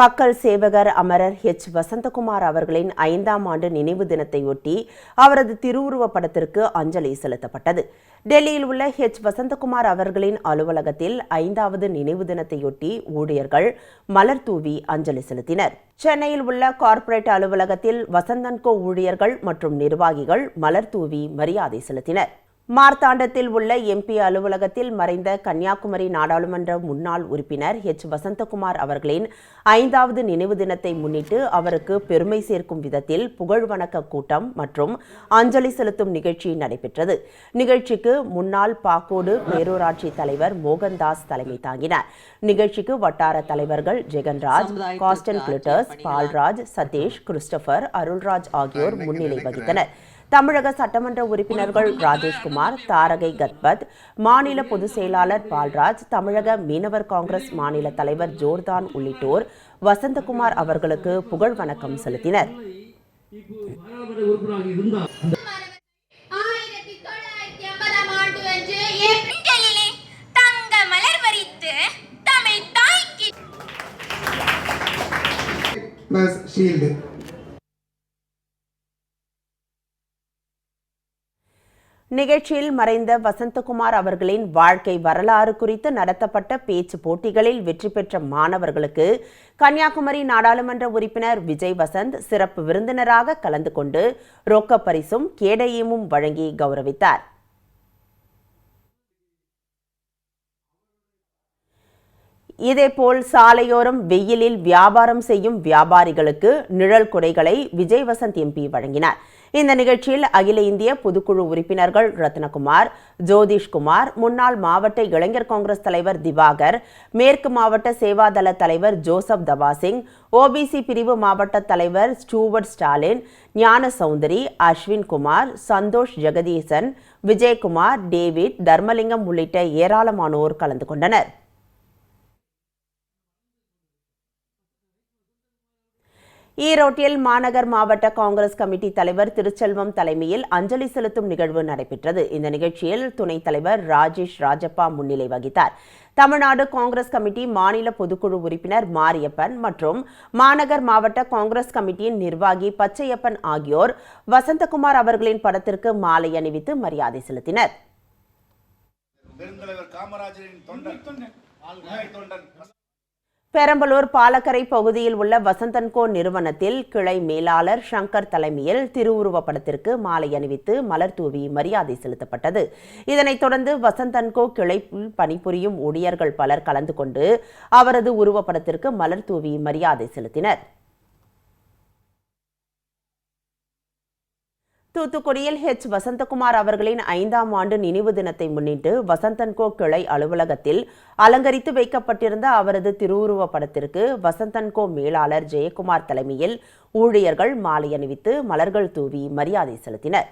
மக்கள் சேவகர் அமரர் ஹெச் வசந்தகுமார் அவர்களின் ஐந்தாம் ஆண்டு நினைவு தினத்தையொட்டி அவரது திருவுருவப் படத்திற்கு அஞ்சலி செலுத்தப்பட்டது. டெல்லியில் உள்ள ஹெச் வசந்தகுமார் அவர்களின் அலுவலகத்தில் ஐந்தாவது நினைவு தினத்தையொட்டி ஊழியர்கள் மலர் தூவி அஞ்சலி செலுத்தினர். சென்னையில் உள்ள கார்ப்பரேட் அலுவலகத்தில் வசந்தன்கோ ஊழியர்கள் மற்றும் நிர்வாகிகள் மலர் தூவி மரியாதை செலுத்தினர். மார்த்தாண்டத்தில் உள்ள எம்பி அலுவலகத்தில் மறைந்த கன்னியாகுமரி நாடாளுமன்ற முன்னாள் உறுப்பினர் ஹெச் வசந்தகுமார் அவர்களின் ஐந்தாவது நினைவு தினத்தை முன்னிட்டு அவருக்கு பெருமை சேர்க்கும் விதத்தில் புகழ் வணக்க கூட்டம் மற்றும் அஞ்சலி செலுத்தும் நிகழ்ச்சி நடைபெற்றது. நிகழ்ச்சிக்கு முன்னாள் பாக்கோடு பேரூராட்சி தலைவர் மோகன்தாஸ் தலைமை தாங்கினார். நிகழ்ச்சிக்கு வட்டார தலைவர்கள் ஜெகன்ராஜ் காஸ்டன் கிளிட்டர்ஸ் பால்ராஜ் சதீஷ் கிறிஸ்டபர் அருள்ராஜ் ஆகியோர் முன்னிலை வகித்தனர். தமிழக சட்டமன்ற உறுப்பினர்கள் ராஜேஷ்குமார் தாரகை கத்பத் மாநில பொதுச் செயலாளர் பால்ராஜ் தமிழக மீனவர் காங்கிரஸ் மாநில தலைவர் ஜோர்தான் உள்ளிட்டோர் வசந்தகுமார் அவர்களுக்கு புகழ் வணக்கம் செலுத்தினர். பாராளுமன்ற உறுப்பினராக நிகழ்ச்சியில் மறைந்த வசந்தகுமார் அவர்களின் வாழ்க்கை வரலாறு குறித்து நடத்தப்பட்ட பேச்சு போட்டிகளில் வெற்றி பெற்ற மாணவர்களுக்கு கன்னியாகுமரி நாடாளுமன்ற உறுப்பினர் விஜய் வசந்த் சிறப்பு விருந்தினராக கலந்து கொண்டு ரொக்க பரிசும் கேடயமும் வழங்கி கௌரவித்தார். இதேபோல் சாலையோரம் வெயிலில் வியாபாரம் செய்யும் வியாபாரிகளுக்கு நிழல் குடைகளை விஜய் வசந்த் எம்பி வழங்கினார். இந்த நிகழ்ச்சியில் அகில இந்திய பொதுக்குழு உறுப்பினர்கள் ரத்னகுமார் ஜோதிஷ்குமார் முன்னாள் மாவட்ட இளைஞர் காங்கிரஸ் தலைவர் திவாகர் மேற்கு மாவட்ட சேவாதள தலைவர் ஜோசப் தவாசிங் ஓபிசி பிரிவு மாவட்ட தலைவர் ஸ்டூவர்ட் ஸ்டாலின் ஞான சௌந்தரி அஸ்வின் குமார் சந்தோஷ் ஜெகதீசன் விஜயகுமார் டேவிட் தர்மலிங்கம் உள்ளிட்ட ஏராளமானோர் கலந்து கொண்டனர். ஈரோட்டில் மாநகர் மாவட்ட காங்கிரஸ் கமிட்டி தலைவர் திருச்செல்வம் தலைமையில் அஞ்சலி செலுத்தும் நிகழ்வு நடைபெற்றது. இந்த நிகழ்ச்சியில் துணைத் தலைவர் ராஜேஷ் ராஜப்பா முன்னிலை வகித்தார். தமிழ்நாடு காங்கிரஸ் கமிட்டி மாநில பொதுக்குழு உறுப்பினர் மாரியப்பன் மற்றும் மாநகர் மாவட்ட காங்கிரஸ் கமிட்டியின் நிர்வாகி பச்சையப்பன் ஆகியோர் வசந்தகுமார் அவர்களின் படத்திற்கு மாலை அணிவித்து மரியாதை செலுத்தினர். பெருந்தலைவர் காமராஜரின் தொண்டன். தொண்டன். பெரம்பலூர் பாலக்கரை பகுதியில் உள்ள வசந்தன்கோ நிறுவனத்தில் கிளை மேலாளர் ஷங்கர் தலைமையில் திருவுருவப் படத்திற்கு மாலை அணிவித்து மலர் தூவி மரியாதை செலுத்தப்பட்டது. இதனைத் தொடர்ந்து வசந்தன்கோ கிளையில் பணிபுரியும் ஊழியர்கள் பலர் கலந்து கொண்டு அவரது உருவப்படத்திற்கு மலர் தூவி மரியாதை செலுத்தினர். தூத்துக்குடியில் ஹெச் வசந்தகுமார் அவர்களின் ஐந்தாம் ஆண்டு நினைவு தினத்தை முன்னிட்டு வசந்தன்கோ கிளை அலுவலகத்தில் அலங்கரித்து வைக்கப்பட்டிருந்த அவரது திருவுருவ படத்திற்கு வசந்தன்கோ மேலாளர் ஜெயக்குமார் தலைமையில் ஊழியர்கள் மாலை அணிவித்து மலர்கள் தூவி மரியாதை செலுத்தினர்.